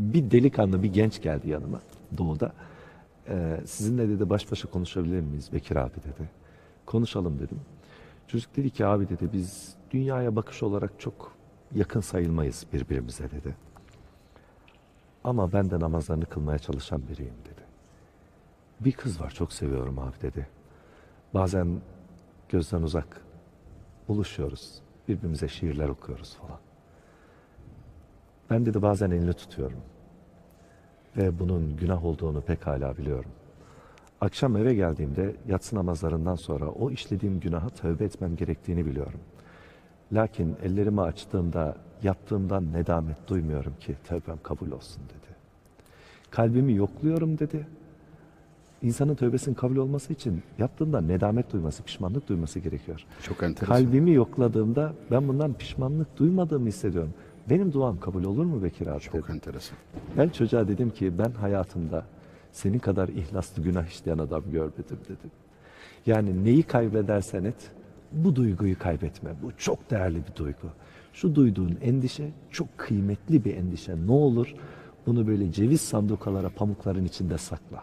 bir delikanlı, bir genç geldi yanıma doğuda. Ee, sizinle dedi baş başa konuşabilir miyiz Bekir abi dedi. Konuşalım dedim. Çocuk dedi ki abi dedi biz dünyaya bakış olarak çok yakın sayılmayız birbirimize dedi. Ama ben de namazlarını kılmaya çalışan biriyim dedi. Bir kız var çok seviyorum abi dedi. Bazen gözden uzak buluşuyoruz. Birbirimize şiirler okuyoruz falan. Ben dedi bazen elini tutuyorum. Ve bunun günah olduğunu pekala biliyorum. Akşam eve geldiğimde yatsı namazlarından sonra o işlediğim günaha tövbe etmem gerektiğini biliyorum. Lakin ellerimi açtığımda yaptığımdan nedamet duymuyorum ki tövbem kabul olsun dedi. Kalbimi yokluyorum dedi. İnsanın tövbesinin kabul olması için yaptığından nedamet duyması, pişmanlık duyması gerekiyor. Çok enteresan. Kalbimi yokladığımda ben bundan pişmanlık duymadığımı hissediyorum. Benim duam kabul olur mu Bekir abi? Çok dedim. enteresan. Ben çocuğa dedim ki ben hayatımda senin kadar ihlaslı günah işleyen adam görmedim dedim. Yani neyi kaybedersen et bu duyguyu kaybetme. Bu çok değerli bir duygu. Şu duyduğun endişe çok kıymetli bir endişe. Ne olur bunu böyle ceviz sandukalara pamukların içinde sakla.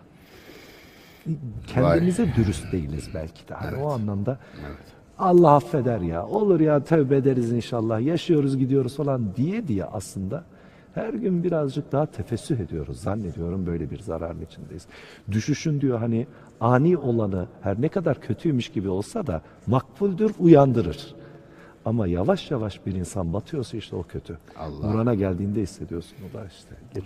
Kendimize dürüst değiliz belki de. Hani O anlamda Evet. Allah affeder ya. Olur ya tövbe ederiz inşallah. Yaşıyoruz gidiyoruz falan diye diye aslında her gün birazcık daha tefessüh ediyoruz. Zannediyorum böyle bir zararın içindeyiz. Düşüşün diyor hani ani olanı her ne kadar kötüymüş gibi olsa da makbuldür, uyandırır. Ama yavaş yavaş bir insan batıyorsa işte o kötü. Allah. Nurana geldiğinde hissediyorsun o da işte. Geç